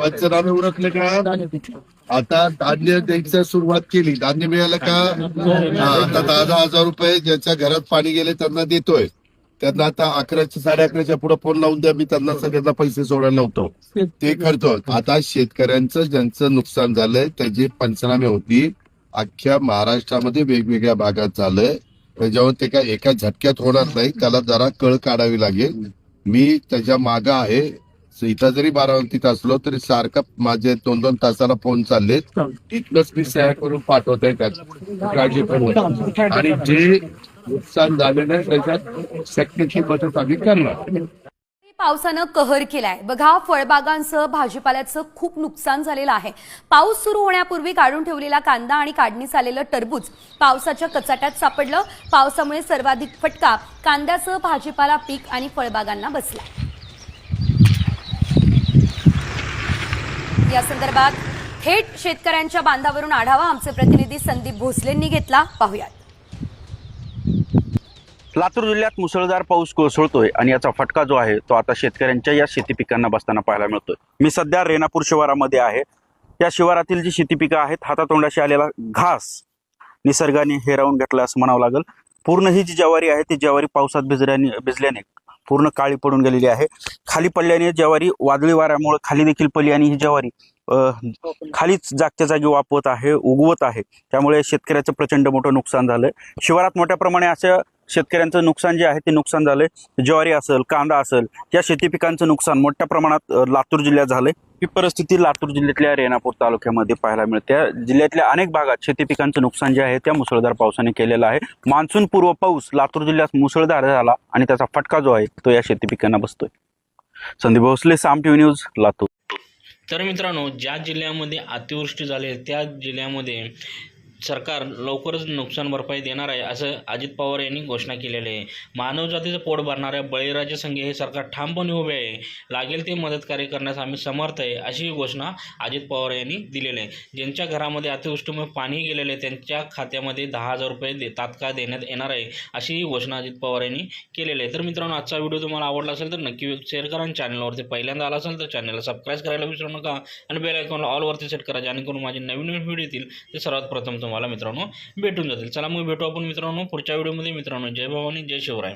पंचनामे उरकले का? आता धान्य द्यायचं सुरुवात केली. धान्य मिळालं का? हा, आता दहा दहा हजार रुपये ज्यांच्या घरात पाणी गेले त्यांना देतोय. त्यांना आता अकराच्या साडे अकराच्या पुढे फोन लावून द्या मी त्यांना सगळ्यांना पैसे सोडायला होतो ते करतो. आता शेतकऱ्यांचं ज्यांचं नुकसान झालंय त्याची पंचनामे होती. अख्ख्या महाराष्ट्रामध्ये वेगवेगळ्या भागात झालंय. त्याच्यावर ते काय एका झटक्यात होणार नाही. त्याला जरा कळ काढावी लागेल. मी त्याच्या मागं आहे. इथं जरी बारामतीत असलो तरी सारखं माझे दोन दोन तासाला फोन चालले. इथलंच मी सह्या करून पाठवतोय त्यात. काळजी. आणि जे नुकसान झालेलं आहे त्याच्यात शक्यची मदत आम्ही करणार. पावसानं कहर केलाय. बघा फळबागांसह भाजीपाल्याचं खूप नुकसान झालेलं आहे. पाऊस सुरू होण्यापूर्वी काढून ठेवलेला कांदा आणि काढणीस आलेलं टरबूज पावसाच्या कचाट्यात सापडलं. पावसामुळे सर्वाधिक फटका कांद्यासह भाजीपाला पीक आणि फळबागांना बसला. या संदर्भात थेट शेतकऱ्यांच्या बांधावरून आढावा आमचे प्रतिनिधी संदीप भोसलेंनी घेतला. पाहुयात. लातूर जिल्ह्यात मुसळधार पाऊस कोसळतोय आणि याचा फटका जो आहे तो आता शेतकऱ्यांच्या या शेती पिकांना बसताना पाहायला मिळतोय. मी सध्या रेणापूर शिवारामध्ये आहे. या शिवारातील जी शेती पिकं आहेत हातातोंडाशी आलेला घास निसर्गाने हेरावून घेतला असं म्हणावं लागेल. पूर्ण ही जी ज्वारी आहे ती ज्वारी पावसात भिजल्याने भिजल्याने पूर्ण काळी पडून गेलेली आहे. खाली पडल्याने ज्वारी वादळी वाऱ्यामुळे खाली देखील पडली आणि ही ज्वारी खालीच जागच्या जागी वापवत आहे उगवत आहे. त्यामुळे शेतकऱ्याचं प्रचंड मोठं नुकसान झालंय. शिवारात मोठ्या प्रमाणे अशा शेतकऱ्यांचं नुकसान जे आहे ते नुकसान झालंय. ज्वारी असेल कांदा असेल या शेती पिकांचं नुकसान मोठ्या प्रमाणात लातूर जिल्ह्यात झालंय. ही परिस्थिती लातूर जिल्ह्यातल्या रेणापूर तालुक्यामध्ये पाहायला मिळते. जिल्ह्यातल्या अनेक भागात शेती पिकांचं नुकसान जे आहे त्या मुसळधार पावसाने केलेलं आहे. मान्सून पूर्व पाऊस लातूर जिल्ह्यात मुसळधार झाला आणि त्याचा फटका जो आहे तो या शेती पिकांना बसतोय. Sandeep Bhosale Saam TV news Latur. तर मित्रांनो ज्या जिल्ह्यामध्ये अतिवृष्टी झाली त्या जिल्ह्यामध्ये सरकार लवकरच नुकसान भरपाई देणार आहे असं अजित पवार यांनी घोषणा केलेली आहे. मानवजातीचं पोट भरणाऱ्या बळीराजे संघे हे सरकार ठामपणे उभे आहे. लागेल ते मदत कार्य करण्यास आम्ही समर्थ आहे अशी घोषणा अजित पवार यांनी दिलेली आहे. ज्यांच्या घरामध्ये अतिवृष्टीमुळे पाणी गेलेले आहे त्यांच्या खात्यामध्ये दहा हजार रुपये दे तात्काळ देण्यात येणार आहे अशी ही घोषणा अजित पवार यांनी केलेली आहे. तर मित्रांनो आजचा व्हिडिओ तुम्हाला आवडला असेल तर नक्की शेअर करा आणि चॅनलवरती पहिल्यांदा आला असेल तर चॅनलला सबस्क्राईब करायला विसरू नका आणि बेल आयकॉनला ऑलवरती सेट करा जेणेकरून माझे नवीन नवीन व्हिडिओ येतील ते सर्वात प्रथम तुम्हाला मित्रांनो भेटून जातील. चला मग भेटू आपण मित्रांनो पुढच्या व्हिडिओमध्ये. मित्रांनो जय भवानी जय शिवराय.